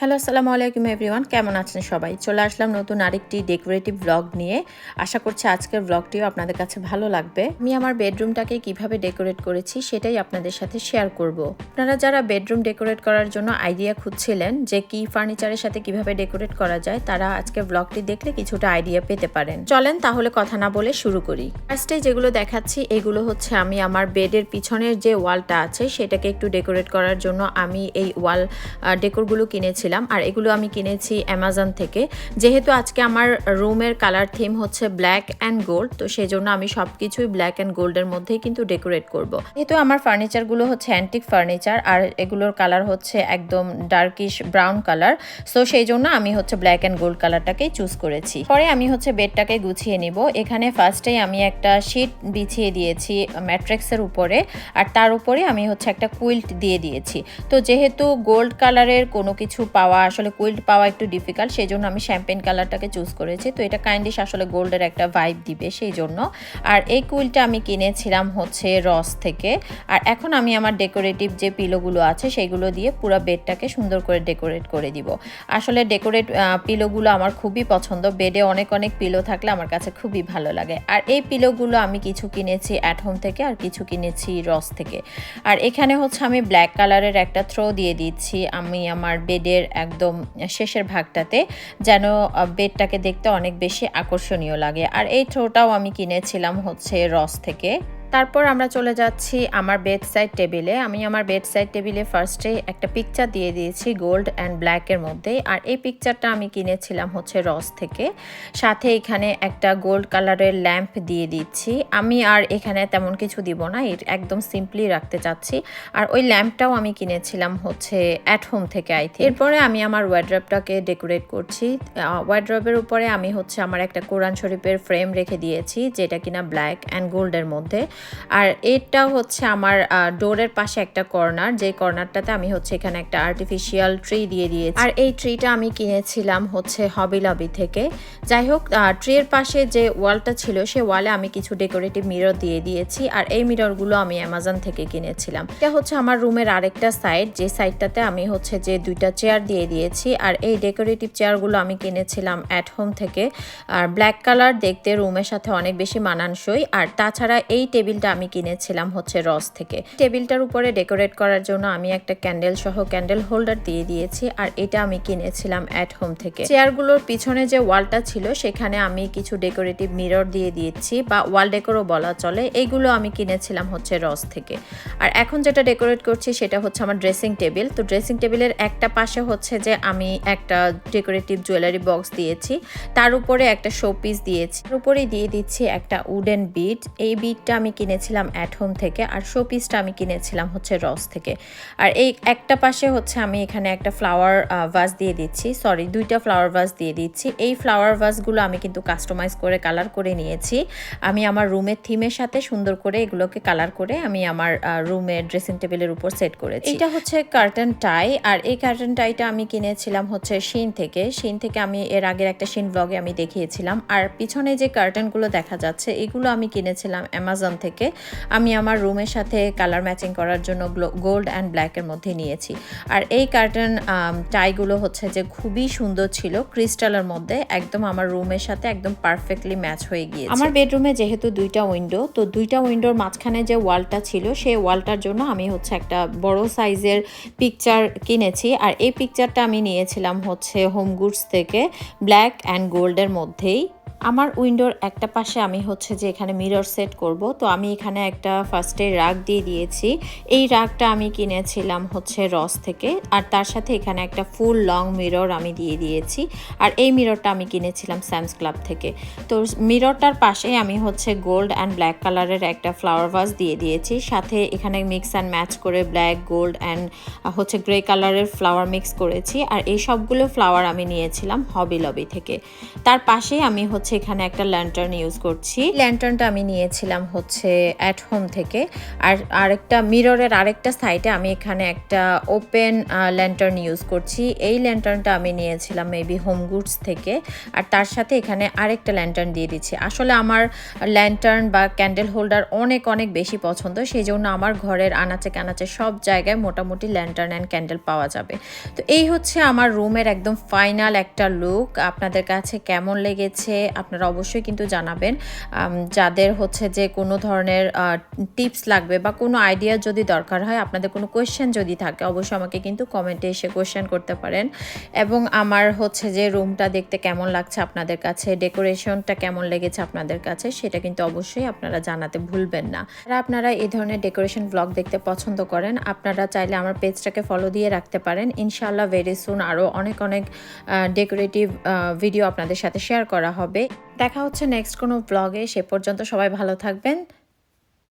Hello আসসালামু আলাইকুম everyone কেমন আছেন সবাই? চলে আসলাম নতুন আরেকটি ডেকোরেটিভ ব্লগ নিয়ে। আশা করছি আজকের ব্লগটিও আপনাদের কাছে ভালো লাগবে। আমি আমার বেডরুমটাকে কীভাবে ডেকোরেট করেছি সেটাই আপনাদের সাথে শেয়ার করব। আপনারা যারা বেডরুম ডেকোরেট করার জন্য আইডিয়া খুঁজছিলেন যে কি ফার্নিচারের সাথে কীভাবে ডেকোরেট করা যায়, তারা আজকের ব্লগটি দেখলে কিছুটা আইডিয়া পেতে পারেন। চলেন তাহলে কথা না বলে শুরু করি। ফার্স্টে যেগুলো দেখাচ্ছি, এগুলো হচ্ছে আমি আমার বেডের পিছনের যে ওয়ালটা আছে, সেটাকে একটু ডেকোরেট করার জন্য আমি এই ওয়াল ডেকোরগুলো কিনেছিলাম, আর এগুলো আমি কিনেছি অ্যামাজন থেকে। যেহেতু আজকে আমার রুমের কালার থিম হচ্ছে ব্ল্যাক অ্যান্ড গোল্ড তো সেই জন্য আমি সব কিছুই ব্ল্যাক অ্যান্ড গোল্ডের মধ্যেই কিন্তু ডেকোরেট করব। যেহেতু আমার ফার্নিচারগুলো হচ্ছে অ্যান্টিক ফার্নিচার আর এগুলোর কালার হচ্ছে একদম ডার্কিশ ব্রাউন কালার সো সেই জন্য আমি হচ্ছে ব্ল্যাক অ্যান্ড গোল্ড কালারটাকেই চুজ করেছি। পরে আমি হচ্ছে বেডটাকে গুছিয়ে নিব। এখানে ফার্স্টেই আমি একটা শিট বিছিয়ে দিয়েছি ম্যাট্রিক্সের উপরে, আর তার উপরে আমি হচ্ছে একটা কুইল্ট দিয়ে দিয়েছি। তো যেহেতু গোল্ড কালারের কোনো কিছু পাওয়া, আসলে কুইল্ট পাওয়া একটু ডিফিকাল্ট সেই জন্য আমি শ্যাম্পেন কালারটাকে চুজ করেছি। তো এটা কাইন্ডিশ আসলে গোল্ডের একটা ভাইব দিবে সেই জন্য আর এই কুইলটা আমি কিনেছিলাম হচ্ছে রস থেকে। আর এখন আমি আমার ডেকোরেটিভ যে পিলোগুলো আছে সেইগুলো দিয়ে পুরো বেডটাকে সুন্দর করে ডেকোরেট করে দিব। আসলে ডেকোরেট পিলোগুলো আমার খুবই পছন্দ। বেডে অনেক অনেক পিলো থাকলে আমার কাছে খুবই ভালো লাগে। আর এই পিলোগুলো আমি কিছু কিনেছি অ্যাট হোম থেকে, আর কিছু কিনেছি রস থেকে। আর এখানে হচ্ছে আমি ব্ল্যাক কালারের একটা থ্রো দিয়ে দিচ্ছি। আমি আমার বেডের একদম শেষের ভাগটাতে যেন বেডটাকে দেখতে অনেক বেশি আকর্ষণীয় লাগে। আর এই থ্রোটাও আমি কিনেছিলাম হচ্ছে রস থেকে। তারপর আমরা চলে যাচ্ছি আমার বেড সাইড টেবিলে আমি আমার বেড সাইড টেবিলে ফার্স্টে একটা পিকচার দিয়ে দিয়েছি গোল্ড অ্যান্ড ব্ল্যাকের মধ্যে। আর এই পিকচারটা আমি কিনেছিলাম হচ্ছে রস থেকে। সাথে এখানে একটা গোল্ড কালারের ল্যাম্প দিয়ে দিচ্ছি। আমি আর এখানে তেমন কিছু দিব না, এর একদম সিম্পলি রাখতে চাচ্ছি। আর ওই ল্যাম্পটাও আমি কিনেছিলাম হচ্ছে অ্যাট হোম থেকে আই থিঙ্ক এরপরে আমি আমার ওয়ার্ড্রপটাকে ডেকোরেট করছি। ওয়ার্ড্রপের উপরে আমি হচ্ছে আমার একটা কোরআন শরীফের ফ্রেম রেখে দিয়েছি, যেটা কিনা ব্ল্যাক অ্যান্ড গোল্ডের মধ্যে। আর এটা হচ্ছে আমার ডোরের পাশে একটা কর্নার। যে কর্নারটাতে আমি হচ্ছে এখানে একটা আর্টিফিশিয়াল ট্রি দিয়ে দিয়েছি। আর এই ট্রিটা আমি কিনেছিলাম হচ্ছে হবি লবি থেকে। যাই হোক ট্রির পাশে যে ওয়ালটা ছিল, সে ওয়ালে আমি কিছু ডেকোরেটিভ মিরর দিয়ে দিয়েছি। আর এই মিররগুলো আমি অ্যামাজন থেকে কিনেছিলাম। এটা হচ্ছে আমার রুমের আরেকটা সাইড যে সাইডটাতে আমি হচ্ছে যে দুইটা চেয়ার দিয়ে দিয়েছি। আর এই ডেকোরেটিভ চেয়ারগুলো আমি কিনেছিলাম অ্যাট হোম থেকে। আর ব্ল্যাক কালার দেখতে রুমের সাথে অনেক বেশি মানানসই। আর তাছাড়া এই টেবিলটা আমি কিনেছিলাম হচ্ছে রস থেকে। টেবিলটার উপরে ডেকোরেট করার জন্য আমি একটা ক্যান্ডেল সহ ক্যান্ডেল হোল্ডার দিয়ে দিয়েছি আর এটা আমি কিনেছিলাম অ্যাট হোম থেকে। চেয়ারগুলোর পিছনে যে ওয়ালটা ছিল, সেখানে আমি কিছু ডেকোরেটিভ মিরর দিয়ে দিয়েছি বা ওয়াল ডেকোরও বলা চলে। এইগুলো আমি কিনেছিলাম হচ্ছে রস থেকে। আর এখন যেটা ডেকোরেট করছি, সেটা হচ্ছে আমার ড্রেসিং টেবিল। তো ড্রেসিং টেবিলের একটা পাশে হচ্ছে যে আমি একটা ডেকোরেটিভ জুয়েলারি বক্স দিয়েছি। তার উপরে একটা শো পিস দিয়েছি। তার উপরেই দিয়ে দিচ্ছি একটা উডেন বিট। এই বিটটা আমি কিনেছিলাম অ্যাট হোম থেকে আর শো পিসটা আমি কিনেছিলাম হচ্ছে রস থেকে। আর এই একটা পাশে হচ্ছে আমি এখানে একটা ফ্লাওয়ার ভাস দিয়ে দিচ্ছি। সরি দুইটা ফ্লাওয়ার ভাস দিয়ে দিচ্ছি। এই ফ্লাওয়ার ভাসগুলো আমি কিন্তু কাস্টমাইজ করে কালার করে নিয়েছি। আমি আমার রুমের থিমের সাথে সুন্দর করে এগুলোকে কালার করে আমি আমার রুমের ড্রেসিং টেবিলের উপর সেট করেছি। এটা হচ্ছে কার্টন টাই আর এই কার্টন টাইটা আমি কিনেছিলাম হচ্ছে শিন থেকে। শিন থেকে আমি এর আগের একটা শিন ব্লগে আমি দেখিয়েছিলাম। আর পিছনে যে কার্টনগুলো দেখা যাচ্ছে, এগুলো আমি কিনেছিলাম অ্যামাজন থেকে। আমি আমার রুমের সাথে কালার ম্যাচিং করার জন্য গোল্ড অ্যান্ড ব্ল্যাকের মধ্যে নিয়েছি। আর এই কার্টন টাইগুলো হচ্ছে যে খুবই সুন্দর ছিল ক্রিস্টালের মধ্যে একদম আমার রুমের সাথে একদম পারফেক্টলি ম্যাচ হয়ে গিয়েছে। আমার বেডরুমে যেহেতু দুইটা উইন্ডো তো দুইটা উইন্ডোর মাঝখানে যে ওয়ালটা ছিল, সেই ওয়ালটার জন্য আমি হচ্ছে একটা বড় সাইজের পিকচার কিনেছি। আর এই পিকচারটা আমি নিয়েছিলাম হচ্ছে হোম গুডস থেকে ব্ল্যাক অ্যান্ড গোল্ডের মধ্যেই। আমার উইন্ডোর একটা পাশে আমি হচ্ছে যে এখানে মিরর সেট করব। তো আমি এখানে একটা ফার্স্টে রাগ দিয়ে দিয়েছি। এই রাগটা আমি কিনেছিলাম হচ্ছে রস থেকে। আর তার সাথে এখানে একটা ফুল লং মিরর আমি দিয়ে দিয়েছি। আর এই মিররটা আমি কিনেছিলাম স্যামস ক্লাব থেকে। তো মিররটার পাশে আমি হচ্ছে গোল্ড অ্যান্ড ব্ল্যাক কালারের একটা ফ্লাওয়ার ভাস দিয়ে দিয়েছি। সাথে এখানে মিক্স অ্যান্ড ম্যাচ করে ব্ল্যাক গোল্ড অ্যান্ড হচ্ছে গ্রে কালারের ফ্লাওয়ার মিক্স করেছি। আর এই সবগুলো ফ্লাওয়ার আমি নিয়েছিলাম হবি লবি থেকে। তার পাশেই আমি হচ্ছে হচ্ছে এখানে একটা ল্যান্টার্ন ইউজ করছি। ল্যান্টার্নটা আমি নিয়েছিলাম হচ্ছে অ্যাট হোম থেকে। আর আরেকটা মিররের আরেকটা সাইডে আমি এখানে একটা ওপেন ল্যান্টার্ন ইউজ করছি। এই ল্যান্টার্নটা আমি নিয়েছিলাম মেবি হোম গুডস থেকে। আর তার সাথে এখানে আরেকটা ল্যান্টার্ন দিয়ে দিচ্ছি। আসলে আমার ল্যান্টার্ন বা ক্যান্ডেল হোল্ডার অনেক অনেক বেশি পছন্দ সেই জন্য আমার ঘরের আনাচে কানাচে সব জায়গায় মোটামুটি ল্যান্টার্ন অ্যান্ড ক্যান্ডেল পাওয়া যাবে। তো এই হচ্ছে আমার রুমের একদম ফাইনাল একটা লুক আপনাদের কাছে কেমন লেগেছে? আপনারা অবশ্যই কিন্তু জানাবেন। যাদের হচ্ছে যে কোনো ধরনের টিপস লাগবে বা কোনো আইডিয়া যদি দরকার হয়, আপনাদের কোনো কোয়েশ্চেন যদি থাকে, অবশ্যই আমাকে কিন্তু কমেন্টে এসে কোয়েশ্চেন করতে পারেন। এবং আমার হচ্ছে যে রুমটা দেখতে কেমন লাগছে আপনাদের কাছে, ডেকোরেশনটা কেমন লেগেছে আপনাদের কাছে, সেটা কিন্তু অবশ্যই আপনারা জানাতে ভুলবেন না। আর আপনারা এই ধরনের ডেকোরেশন ব্লগ দেখতে পছন্দ করেন, আপনারা চাইলে আমার পেজটাকে ফলো দিয়ে রাখতে পারেন। ইনশাআল্লাহ ভেরি সুন আরও অনেক অনেক ডেকোরেটিভ ভিডিও আপনাদের সাথে শেয়ার করা হবে। দেখা হচ্ছে নেক্সট কোনো ব্লগে সে পর্যন্ত সবাই ভালো থাকবেন।